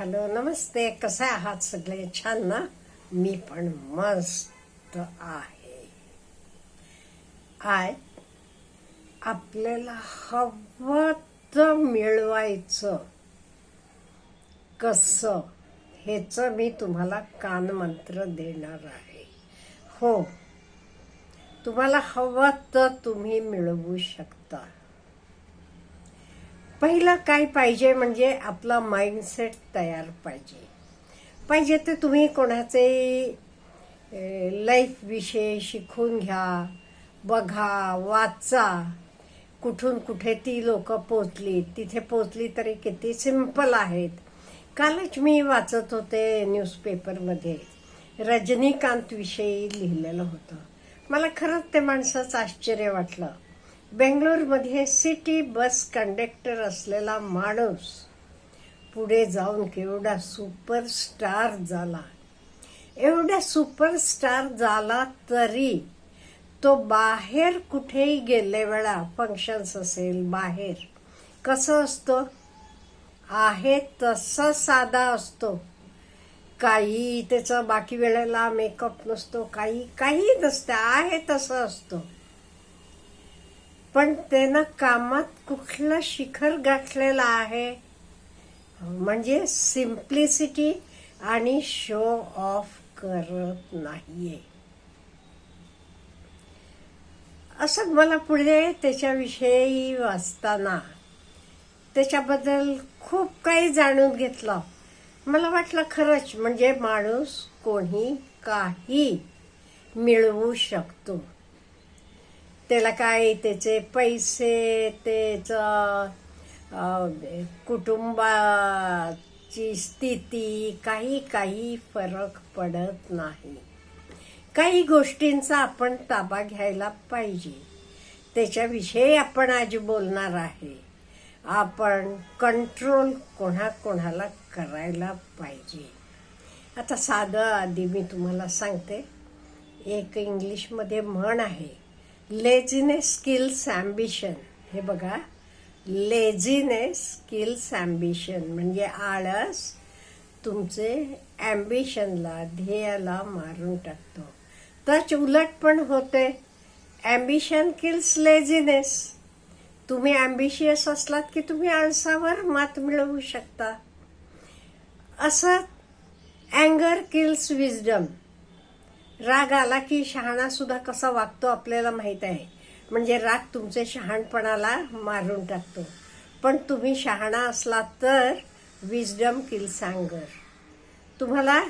Hello नमस्ते. कसे आहात सगळे? छान ना? मी पण मस्त आहे. आय आपल्याला हवं मिळवायचं. कसं? हेच मी तुम्हाला कानमंत्र देणार आहे. हो. तुम्हाला हवं तर तुम्ही मिळवू शकता. पहिलं काय पाहिजे म्हणजे आपला माइंडसेट तयार पाहिजे. पाहिजे तर तुम्ही कोणाचे लाईफ विषय शिकून घ्या बघा वाचा. कुठून कुठे ती लोक पोचली तिथे पोचली तरी किती सिंपल आहेत. कालच मी वाचत होते न्यूजपेपरमध्ये रजनीकांत विषयी लिहिलेलं होतं. मला खरंच ते माणसाचं आश्चर्य वाटलं. बेंगलोरमध्ये सिटी बस कंडक्टर असलेला माणूस पुढे जाऊन केवढा सुपरस्टार झाला. एवढा सुपरस्टार झाला तरी तो बाहेर कुठेही गेले वेळा फंक्शन्स असेल बाहेर. कसं असतो? आहे तसा साधा असतो. काही त्याचा बाकी वेळेला मेकअप नसतो काही काही नसतं. आहे तसं असतो. पण त्यानं कामात कुठलं शिखर गाठलेलं आहे? म्हणजे सिम्प्लिसिटी आणि शो ऑफ करत नाहीये. असं मला पुढे त्याच्याविषयी वाचताना त्याच्याबद्दल खूप काही जाणून घेतलं. मला वाटलं खरंच म्हणजे माणूस कोणी काही मिळवू शकतो. त्याला काय त्याचे पैसे त्याचं कुटुंबाची स्थिती काही काही फरक पडत नाही. काही गोष्टींचा आपण ताबा घ्यायला पाहिजे. त्याच्याविषयी आपण आज बोलणार आहे. आपण कंट्रोल कोणा कोणाला करायला पाहिजे. आता साधं आधी मी तुम्हाला सांगते. एक इंग्लिशमध्ये म्हण आहे. लेझिनेस स्किल्स ॲम्बिशन हे बघा. लेझिनेस स्किल्स ॲम्बिशन म्हणजे आळस तुमचे ॲम्बिशनला ध्येयाला मारून टाकतो. तर उलट पण होते. ॲम्बिशन किल्स लेझिनेस तुम्ही ॲम्बिशियस असलात की तुम्ही आळसावर मात मिळवू शकता. असं अँगर किल्स विजडम राग आला की शहाणा सुद्धा कसा वागतो आपल्याला माहीत आहे. म्हणजे राग तुमचे शहाणपणाला मारून टाकतो. पण तुम्ही शहाणा असला तर विजडम किल्स सांगर तुम्हाला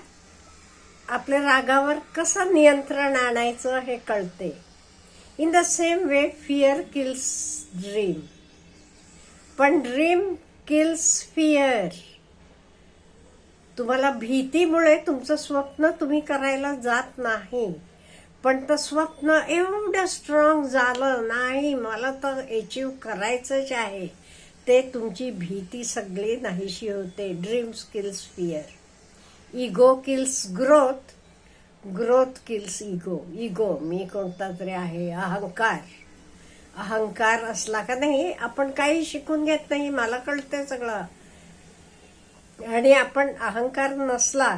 आपल्या रागावर कसं नियंत्रण आणायचं हे कळते. In the same way fear kills dream पण ड्रीम किल्स फिअर तुम्हाला भीतीमुळे तुमचं स्वप्न तुम्ही करायला जात नाही. पण तर स्वप्न एवढं स्ट्रॉंग झालं नाही मला तर अचीव करायचंच आहे. ते तुमची भीती सगळी नाहीशी होते. Dreams kills fear ego kills growth growth kills ego ego मी कोणता तरी आहे. अहंकार. अहंकार असला का नाही आपण काही शिकून घेत नाही. मला कळतंय सगळं. आणि आपण अहंकार नसला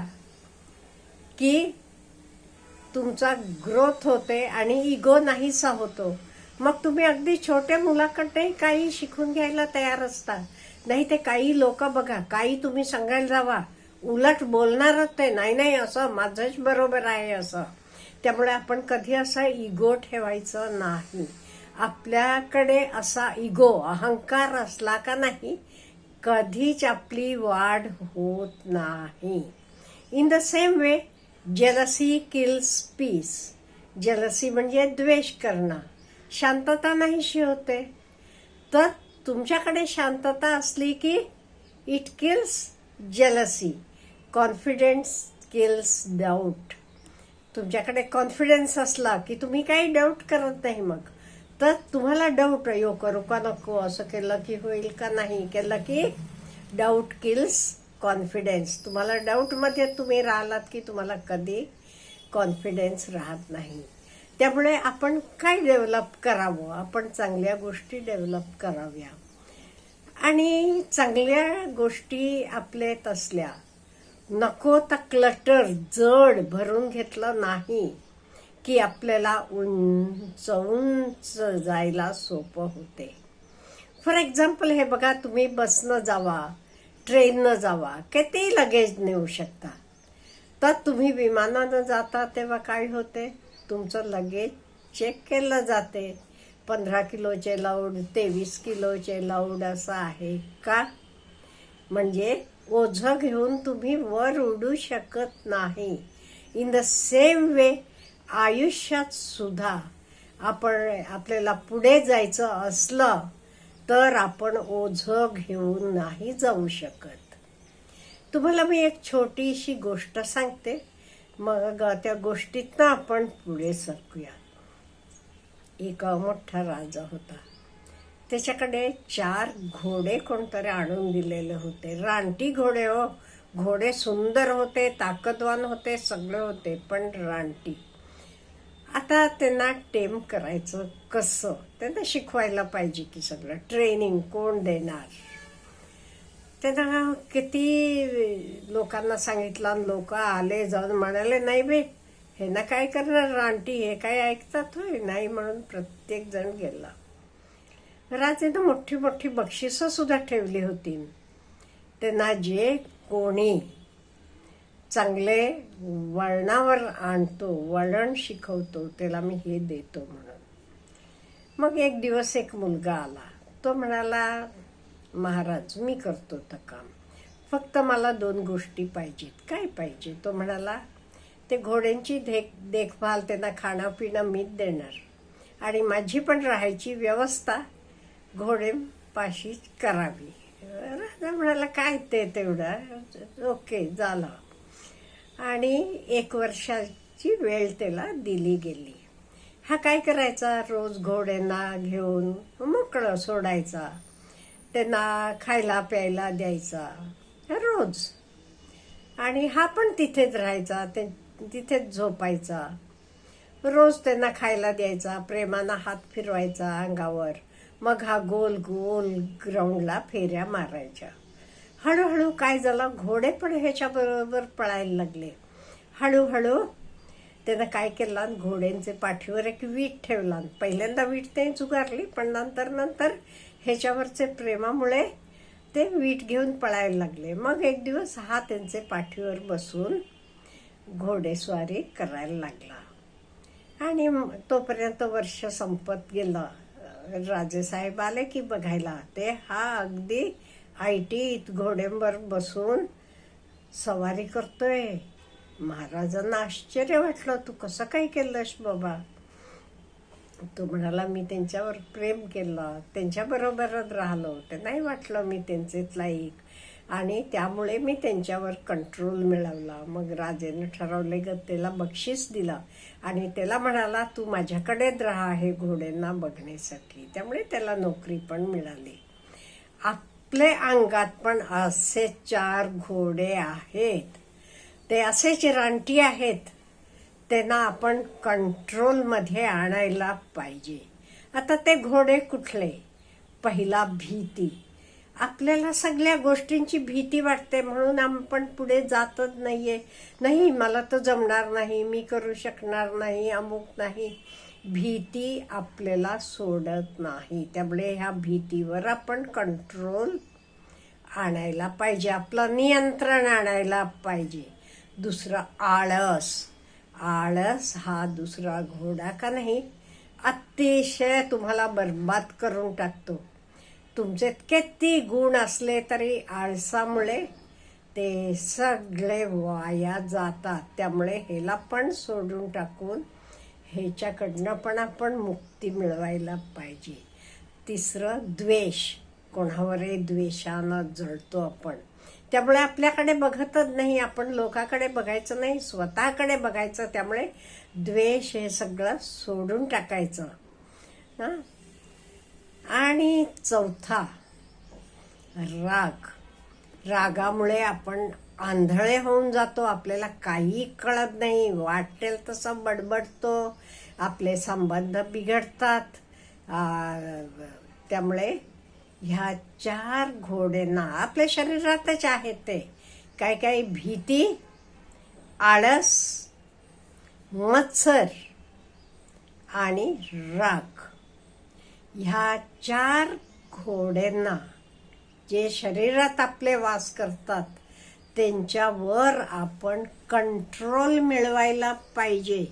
की तुमचा ग्रोथ होते आणि इगो नाहीसा होतो. मग तुम्ही अगदी छोट्या मुलाकडे काही शिकून घ्यायला तयार असता. नाही ते काही लोक बघा काही तुम्ही सांगायला जावा उलट बोलणारच ते नाही नाही असं माझंच बरोबर आहे असं. त्यामुळे आपण कधी असा इगो ठेवायचं नाही. आपल्याकडे असा इगो अहंकार असला का नाही कधीच आपली वाढ होत नाही. In the same way jealousy kills peace jealousy म्हणजे द्वेष करणं. शांतता नाहीशी होते. तर तुमच्याकडे शांतता असली की it kills jealousy confidence kills doubt तुमच्याकडे कॉन्फिडन्स असला की तुम्ही काही डाऊट करत नाही मग. तर तुम्हाला डाऊट अयो करू का नको? असं केलं की होईल का नाही? केलं की डाऊट किल्स कॉन्फिडन्स तुम्हाला डाऊटमध्ये तुम्ही राहिलात की तुम्हाला कधी कॉन्फिडन्स राहत नाही. त्यामुळे आपण काय डेव्हलप करावं? आपण चांगल्या गोष्टी डेव्हलप कराव्या. आणि चांगल्या गोष्टी आपल्यात असल्या नको तर क्लटर जड भरून घेतलं नाही. की आपल्याला उंच उंच जायला सोपं होते. फॉर एक्झाम्पल हे बघा तुम्ही बसनं जावा ट्रेननं जावा किती लगेज नेऊ शकता. तर तुम्ही विमानानं जाता तेव्हा काय होते? तुमचं लगेज चेक केलं जाते. पंधरा किलोचे लाऊड तेवीस किलोचे लाऊड असं आहे का? म्हणजे ओझं घेऊन तुम्ही वर उडू शकत नाही. इन द सेम वे आयुष्यात सुद्धा आपण आपल्याला पुढे जायचं असलं तर आपण ओझं घेऊन नाही जाऊ शकत. तुम्हाला मी एक छोटीशी गोष्ट सांगते. मग त्या गोष्टीतनं आपण पुढे सरकूया. एक मोठा राजा होता. त्याच्याकडे चार घोडे कोणतरी आणून दिलेले होते. रानटी घोडे हो. घोडे सुंदर होते ताकदवान होते सगळे होते पण रानटी. आता त्यांना टेम करायचं कसं? त्यांना शिकवायला पाहिजे की सगळं. ट्रेनिंग कोण देणार? त्यांना किती लोकांना सांगितलं आणि लोक आले जाऊन म्हणाले नाही बे हे ना काय करणार? रानटी हे काय ऐकतात होय? नाही म्हणून प्रत्येक जण गेला. राजेनं मोठी मोठी बक्षिसं सुद्धा ठेवली होती. त्यांना जे कोणी चांगले वळणावर आणतो वळण शिकवतो त्याला मी हे देतो म्हणून. मग एक दिवस एक मुलगा आला. तो म्हणाला महाराज मी करतो तर काम. फक्त मला दोन गोष्टी पाहिजेत. काय पाहिजे? तो म्हणाला ते घोड्यांची देख देखभाल त्यांना खाणंपिणं मीच देणार. आणि माझी पण राहायची व्यवस्था घोडेपाशी करावी. राजा म्हणाला काय ते तेवढं? ओके झालं. आणि एक वर्षाची वेळ त्याला दिली गेली. हा काय करायचा? रोज घोड्यांना घेऊन मोकळं सोडायचा. त्यांना खायला प्यायला द्यायचा. रोज. आणि हा पण तिथेच राहायचा ते तिथेच झोपायचा. रोज त्यांना खायला द्यायचा प्रेमानं हात फिरवायचा अंगावर. मग हा गोल गोल ग्राउंडला फेऱ्या मारायच्या. हळूहळू काय झालं? घोडे पण ह्याच्याबरोबर पळायला लागले. हळूहळू त्यानं काय केलं? घोड्यांचे पाठीवर एक वीट ठेवला. पहिल्यांदा वीट ते चुगारली पण नंतर नंतर ह्याच्यावरचे प्रेमामुळे ते वीट घेऊन पळायला लागले. मग एक दिवस हा त्यांचे पाठीवर बसून घोडेस्वारी करायला लागला. आणि तोपर्यंत वर्ष संपत गेलं. राजेसाहेब आले की बघायला. ते हा अगदी आय घोड्यांवर बसून सवारी करतोय. महाराजांना आश्चर्य वाटलं तू कसं काय केलंस बाबा? तो म्हणाला मी त्यांच्यावर प्रेम केलं त्यांच्याबरोबरच राहिलो. ते नाही वाटलं मी त्यांचेच लाईक आणि त्यामुळे मी त्यांच्यावर कंट्रोल मिळवला. मग राजेनं ठरवले ग त्याला बक्षीस दिलं. आणि त्याला म्हणाला तू माझ्याकडेच राहा हे घोड्यांना बघण्यासाठी. त्यामुळे त्याला नोकरी पण मिळाली. आपले अंगात पण असे चार घोडे आहेत. ते असेच रानटी आहेत. त्यांना आपण कंट्रोलमध्ये आणायला पाहिजे. आता ते घोडे कुठले? पहिला भीती. आपल्याला सगळ्या गोष्टींची भीती वाटते म्हणून आपण पुढे जातच नाही आहे नाही मला तर जमणार नाही मी करू शकणार नाही अमुक नाही. भीती आपल्याला सोडत नाही. त्यामुळे ह्या भीतीवर आपण कंट्रोल आणायला पाहिजे. आपलं नियंत्रण आणायला पाहिजे. दुसरं आळस. आळस हा दुसरा घोडा का नाही? अतिशय तुम्हाला बर्बाद करून टाकतो. तुमचे किती गुण असले तरी आळसामुळे ते सगळे वाया जातात. त्यामुळे ह्याला पण सोडून टाकून ह्याच्याकडनं पण आपण मुक्ती मिळवायला पाहिजे. तिसरं द्वेष. कोणावरही द्वेषानं जळतो आपण. त्यामुळे आपल्याकडे बघतच नाही आपण लोकाकडे बघायचं नाही स्वतःकडे बघायचं त्यामुळे द्वेष हे सगळं सोडून टाकायचं. हां? आणि चौथा राग. रागामुळे आपण आंधळे होऊन जातो आपल्याला काही कळत नाही वाटेल तसं बडबडतो आपले संबंध बिघडतात. त्यामुळे ह्या चार घोड्यांना आपल्या शरीरातच आहेत ते. काही काही भीती आळस मत्सर आणि राग. ह्या चार घोड्यांना जे शरीरात आपले वास करतात त्यांच्यावर आपण कंट्रोल मिळवायला पाहिजे.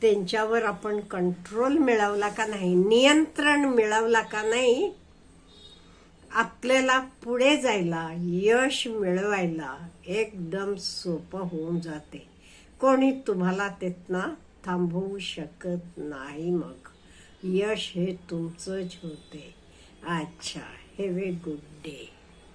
त्यांच्यावर आपण कंट्रोल मिळवला का नाही नियंत्रण मिळवला का नाही आपल्याला पुढे जायला यश मिळवायला एकदम सोपं होऊन जाते. कोणी तुम्हाला तिथनं थांबवू शकत नाही मग. यश हे तुमचंच होते. अच्छा हॅव ए गुड डे